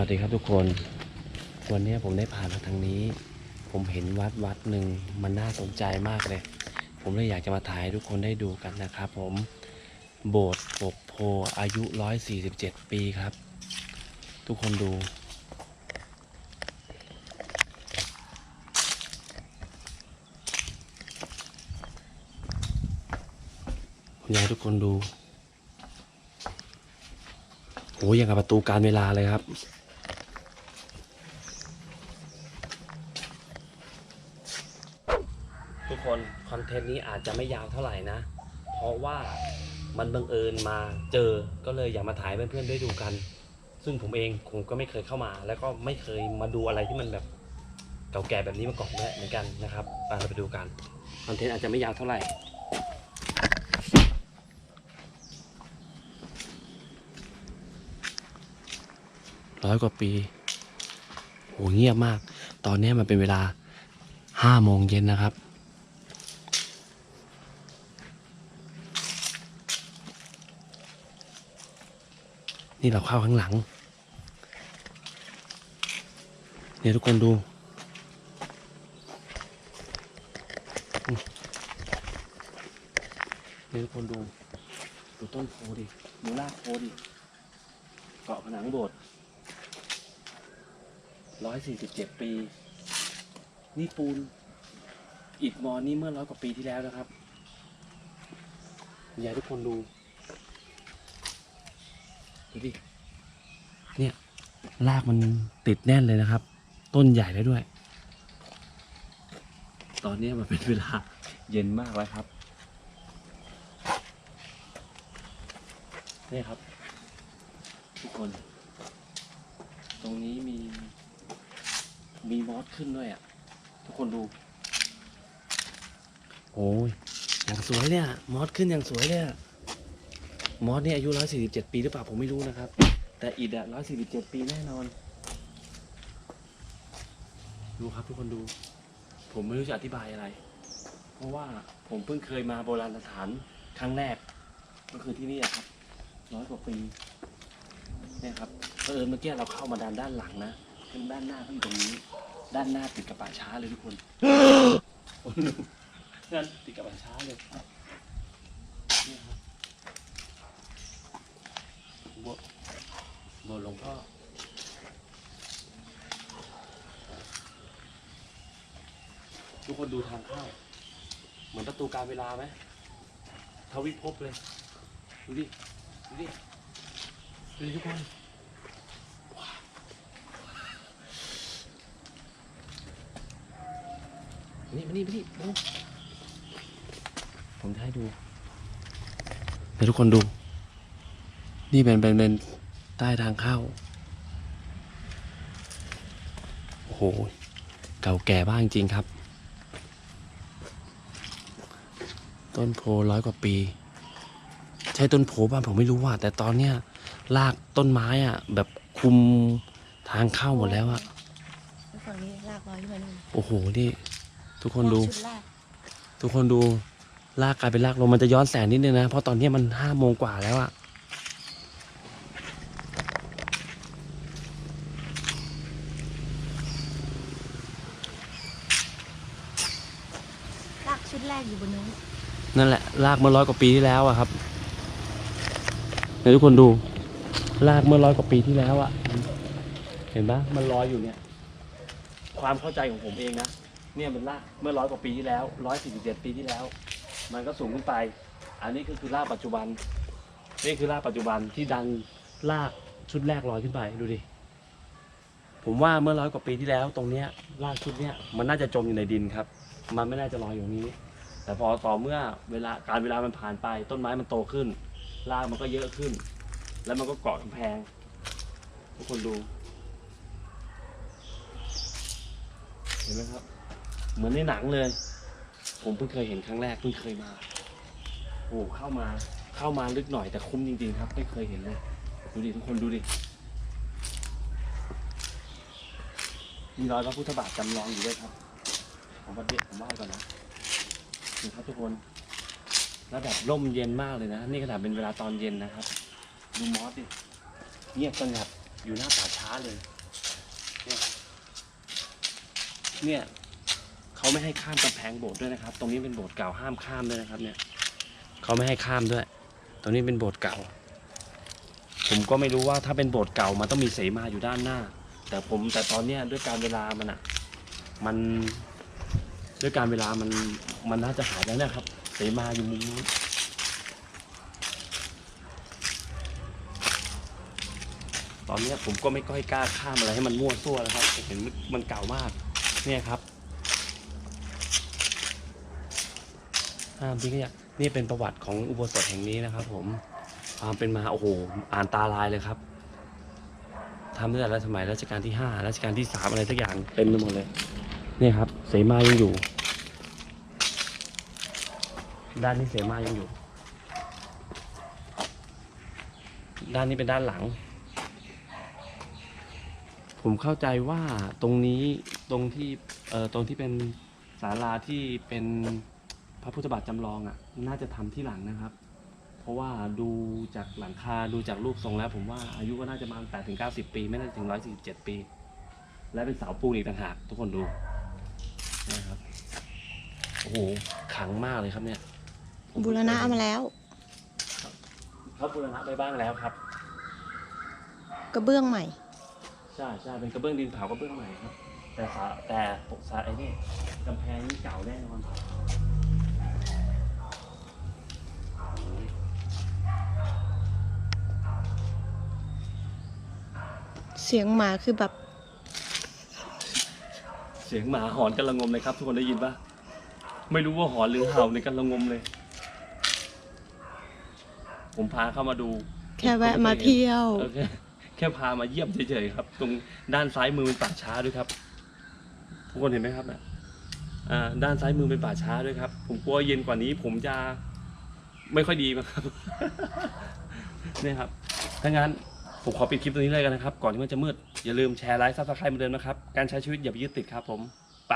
วัสดีครับทุกคน วันนี้ผมได้ผ่านมาทางนี้ ผมเห็นวัดวัดหนึ่งมันน่าสนใจมากเลย ผมเลยอยากจะมาถ่ายทุกคนได้ดูกันนะครับผม โบสถ์ปกโพอายุ 147 ปีครับ ทุกคนดู ผมอยากทุกคนดูโหอย่างกับประตูการเวลาเลยครับ ทุกคนคอนเทนต์นี้อาจจะไม่ยาวเท่าไหร่นะ เพราะว่ามันบังเอิญมาเจอก็เลยอยากมาถ่ายเพื่อนๆได้ดูกัน ซึ่งผมเองผมก็ไม่เคยเข้ามา แล้วก็ไม่เคยมาดูอะไรที่มันแบบเก่าแก่แบบนี้มาก่อนด้วยเหมือนกันนะครับเราไปดูกันคอนเทนต์อาจจะไม่ยาวเท่าไหร่ร้อยกว่าปีโหเงียบมาก ตอนนี้มันเป็นเวลาห้าโมงเย็นนะครับ นี่เราเข้าข้างหลัง เนี่ยทุกคนดู เนี่ยทุกคนดู ดูต้นโพดิ ดูรากโพดิ เกาะผนังโบสถ์ร้อยสี่สิบเจ็ดปี นี่ปูนอิฐมอนนี่เมื่อร้อยกว่าปีที่แล้วนะครับอยากทุกคนดู ดูดิเนี่ยรากมันติดแน่นเลยนะครับ ต้นใหญ่แล้วด้วย ตอนนี้มันเป็นเวลาเย็นมากแล้วครับนี่ครับ ทุกคน ตรงนี้มีมีมอสขึ้นด้วยอะ ทุกคนดู โอ้ยอย่างสวยเนี่ย มอสขึ้นอย่างสวยเลยอะ มอสเนี่ยอายุ 147 ปีหรือเปล่าผมไม่รู้นะครับ แต่อิดอะ147 ปีแน่นอน ดูครับทุกคนดู ผมไม่รู้จะอธิบายอะไร เพราะว่าผมเพิ่งเคยมาโบราณสถานครั้งแรก ก็คือที่นี่อะครับร้อยกว่าปีเนี่ยครับเออเมื่อกี้เราเข้ามาด้านด้านหลังนะขึ้นด้านหน้าขาอยู่ตรงนี้ ด้านหน้าติดกับป่าช้าเลยทุกคนนั่นติดกับป่าช้าเลยครับโบสถ์โบสถ์หลวงพ่อทุกคนดูทางเข้า เหมือนประตูการเวลาไหมทวิภพเลย ดูดิ ดูดิ ดูดิทุกคนว้าวนี่มานี่มานี่มาดูผมจะให้ดูเดี๋ยวทุกคนดู นี่เป็นเป็นเป็นใต้ทางเข้า โอ้โห เก่าแก่บ้างจริงครับ ต้นโพร้อยกว่าปี ใช่ต้นโพบ้านผมไม่รู้ว่า แต่ตอนเนี้ยรากต้นไม้อะ แบบคุมทางเข้าหมดแล้วอะแล้วฝั่งนี้ลากลอยขึ้นมานี่โอ้โห นี่ ทุกคนดูลากชุดลากทุกคนดูลากกลายเป็นลากลมมันจะย้อนแสงนิดนึงนะ เพราะตอนเนี้ยมันห้าโมงกว่าแล้วอะ ลากชุดแรกอยู่บนนู้น นั่นแหละลากเมื่อร้อยกว่าปีที่แล้วอะครับเดี๋ยวทุกคนดูลากเมื่อร้อยกว่าปีที่แล้วอะเห็นปะมันลอยอยู่เนี่ย ความเข้าใจของผมเองนะเนี่ยมันลากเมื่อร้อยกว่าปีที่แล้วร้อยสี่สิบเจ็ดปีที่แล้ว มันก็สูงขึ้นไป อันนี้ก็คือลากปัจจุบัน นี่คือลากปัจจุบันที่ดันลากชุดแรกลอยขึ้นไปดูดิผมว่าเมื่อร้อยกว่าปีที่แล้ว ตรงเนี้ยลากชุดเนี้ยมันน่าจะจมอยู่ในดินครับ มันไม่น่าจะลอยอยู่ตรงนี้ แต่พอต่อเมื่อเวลาการเวลามันผ่านไป ต้นไม้มันโตขึ้นรากมันก็เยอะขึ้น แล้วมันก็เกาะกำแพง ทุกคนดู เห็นไหมครับ เหมือนในหนังเลย ผมเพิ่งเคยเห็นครั้งแรกเพิ่งเคยมาโอ้เข้ามาเข้ามาลึกหน่อยแต่คุ้มจริงๆครับ ไม่เคยเห็นเลยดูดิทุกคนดูดิมีรอยพระพุทธบาทจำลองอยู่ด้วยครับ ผมว่าเด็ดผมว่าก่อนนะ นี่ครับทุกคนแล้วแบร่มเย็นมากเลยนะ นี่ขนาดเป็นเวลาตอนเย็นนะครับดูมอสดิเงียบสงัดอยู่หน้าป่าช้าเลย เนี่ยเนี่ยเขาไม่ให้ข้ามกำแพงโบสถ์ด้วยนะครับ ตรงนี้เป็นโบสถ์เก่าห้ามข้ามด้วยนะครับ เนี่ยเขาไม่ให้ข้ามด้วย ตรงนี้เป็นโบสถ์เก่า ผมก็ไม่รู้ว่าถ้าเป็นโบสถ์เก่ามันต้องมีเสมาอยู่ด้านหน้า แต่ผมแต่ตอนเนี้ยด้วยการเวลามันอะมันด้วยการเวลามัน มันน่าจะหายแล้วนะครับ เสมาอยู่มุมนู้นตอนนี้ผมก็ไม่ค่อยกล้าข้ามอะไรให้มันมั่วซั่วแล้วครับเห็นมันเก่ามาก เนี่ยครับห้ามทิ้งขยะนี่เป็นประวัติของอุโบสถแห่งนี้นะครับ ผมความเป็นมาโอ้โหอ่านตาลายเลยครับทำตั้งแต่รัชสมัยรัชกาลที่ห้ารัชกาลที่สามอะไรสักอย่างเต็มไปหมดเลย เนี่ยครับ เสมายังอยู่ ด้านนี้เสมายังอยู่ ด้านนี้เป็นด้านหลัง ผมเข้าใจว่าตรงนี้ตรงที่เอ่อตรงที่เป็นศาลาที่เป็นพระพุทธบาทจำลองอะ่ะ น่าจะทำที่หลังนะครับ เพราะว่าดูจากหลังคาดูจากรูปทรงแล้ว ผมว่าอายุก็น่าจะประมาณ8ถึง90 ปี ไม่น่าจะถึง 147 ปี และเป็นเสาปูนอีกต่างหากทุกคนดูนะครับโอ้โหขังมากเลยครับเนี่ย บูรณะเอามาแล้ว เขาบูรณะไปบ้างแล้วครับ กระเบื้องใหม่ ใช่ใช่เป็นกระเบื้องดินเผากระเบื้องใหม่ครับ แต่สาแต่ปกสาไอ้นี่กำแพงนี่เก่าแน่นอนเสียงหมาคือแบบ เสียงหมาหอนกันระงมเลยครับ ทุกคนได้ยินปะไม่รู้ว่าหอนหรือเห่าในกันระงมเลย ผมพาเข้ามาดูแค่แวะมาเที่ยว เออแค่แค่พามาเยี่ยมเฉยๆครับ ตรงด้านซ้ายมือเป็นป่าช้าด้วยครับ ทุกคนเห็นไหมครับน่ะอ่าด้านซ้ายมือเป็นป่าช้าด้วยครับ ผมกลัวเย็นกว่านี้ ผมจะไม่ค่อยดีมั้งครับ เนี่ยครับ ถ้างั้นผมขอปิดคลิปตรงนี้เลยกันนะครับ ก่อนที่มันจะมืด อย่าลืมแชร์ไลค์ซับสไครต์เหมือนเดิมนะครับ การใช้ชีวิตอย่าไปยึดติดครับผมไป